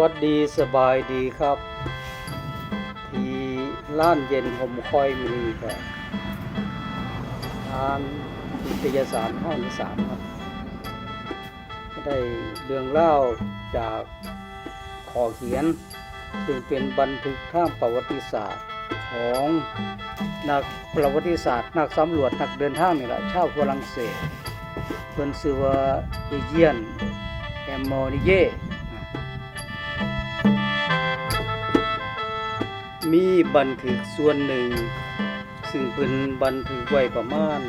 วัสดีสบายดีครับ ที่ล้านเย็นผมค่อยมีครับทางนิตยสารห้องที่สามครับ ได้เรื่องเล่าจากขอเขียน ซึ่งเป็นบันทึกทางประวัติศาสตร์ของนักประวัติศาสตร์ นักสำรวจนักเดินทางนี่แหละชาวฝรั่งเศสเพิ่นชื่อว่าเอเจียนแอมโมนิเย มีบันทึกส่วนหนึ่ง ซึ่งเพิ่นบันทึกไว้ประมาณ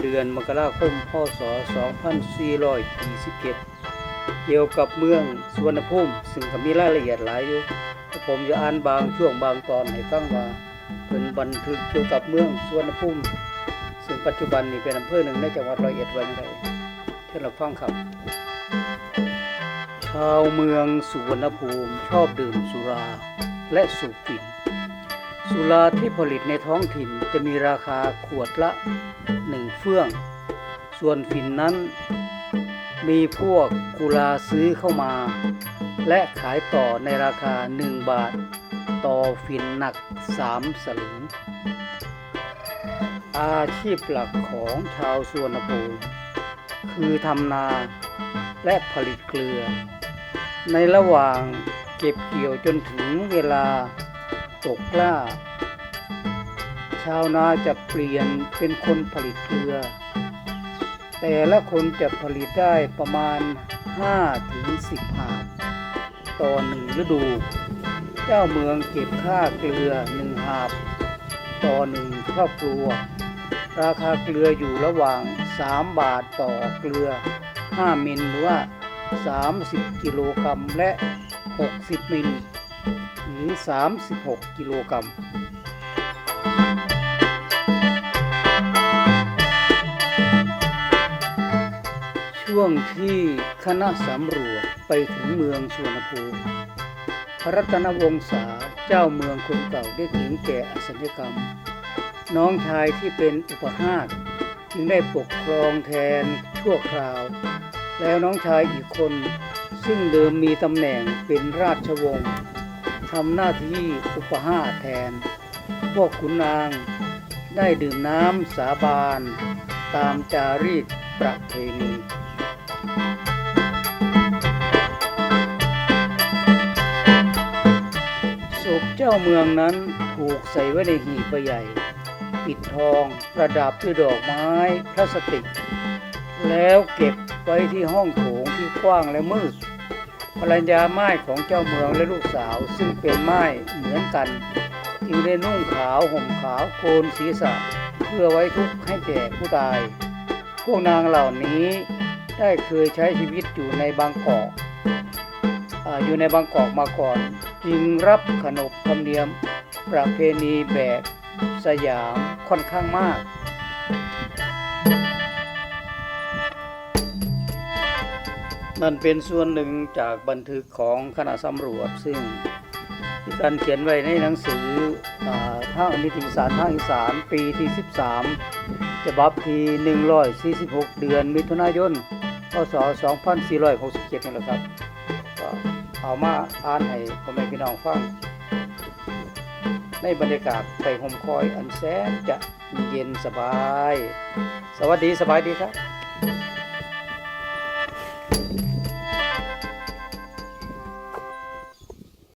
เดือนมกราคมพศ 2427 เกี่ยวกับเมืองสวนภูมิซึ่งก็มีรายละเอียดหลายอยู่แต่ผมจะอ่านบางช่วงบางตอนให้ฟังว่าเพิ่นบันทึกเกี่ยวกับเมืองสวนภูมิซึ่งปัจจุบันนี้เป็นอำเภอหนึ่งในจังหวัดร้อยเอ็ดไว้จังไดเท่าเราฟังครับ ชาวเมืองสุวรรณภูมิชอบดื่มสุรา และสูบฝิ่น สุราที่ผลิตในท้องถิ่นจะมีราคาขวดละหนึ่งเฟื่อง ส่วนฝิ่นนั้น มีพวกกุลาซื้อเข้ามา และขายต่อในราคา 1 บาท ต่อฝิ่นหนัก 3 สลึง อาชีพหลักของชาวสวนภูมิคือทำนาและผลิตเกลือ ในระหว่าง เก็บเกี่ยวจนถึงเวลาตกกล้า ชาวนาจะเปลี่ยนเป็นคนผลิตเกลือ แต่ละคนจะผลิตได้ประมาณ5-10ถึง 10หาบต่อหนึ่งฤดู เจ้าเมืองเก็บค่าเกลือหนึ่งหาบ ต่อหนึ่งครอบครัว ราคาเกลืออยู่ระหว่าง 3 บาทต่อเกลือ 5 มิลหรือว่า 30 กิโลกรัมและ 60 มิลหรือ 36 กิโลกรัมช่วงที่คณะสำรวจไปถึงเมืองสุวรรณภูมิพระรัตนวงศาเจ้าเมืองคนเก่าได้ถึงแก่อสัญญกรรม น้องชายที่เป็นอุปหาสจึงได้ปกครองแทนชั่วคราว แล้วน้องชายอีกคน ซึ่งเดิมมีตำแหน่งเป็นราชวงศ์ทำหน้าที่อุปหาแทน พวกขุนนางได้ดื่มน้ำสาบาน ตามจารีตประเพณีศพเจ้าเมืองนั้นถูกใส่ไว้ในหีบใบใหญ่ ปิดทองประดับด้วยดอกไม้พลาสติก แล้วเก็บไว้ที่ห้องโถงที่กว้างและมืดภรรยาไม้ของเจ้าเมืองและลูกสาวซึ่งเป็นไม้เหมือนกัน จึงได้นุ่งขาวห่มขาวโกนศีรษะ เพื่อไว้ทุกข์ให้แก่ผู้ตาย พวกนางเหล่านี้ได้เคยใช้ชีวิตอยู่ในบางกอกออยู่ในบางกอกมาก่อน จึงรับขนบธรรมเนียมประเพณีแบบสยามค่อนข้างมาก นั่นเป็นส่วนหนึ่งจากบันทึกของคณะสำรวจ ซึ่งมีการเขียนไว้ในหนังสืออาทางนิติสารทาอีสานปีที่ 13ฉบับที่ 146 เดือนมิถุนายนพศ 2467นี่แหละครับก็เอามาอ่านให้พ่อแม่พี่น้องฟังในบรรยากาศไปห่มคอยอันแสนจะเย็นสบาย สวัสดีสบายดีครับ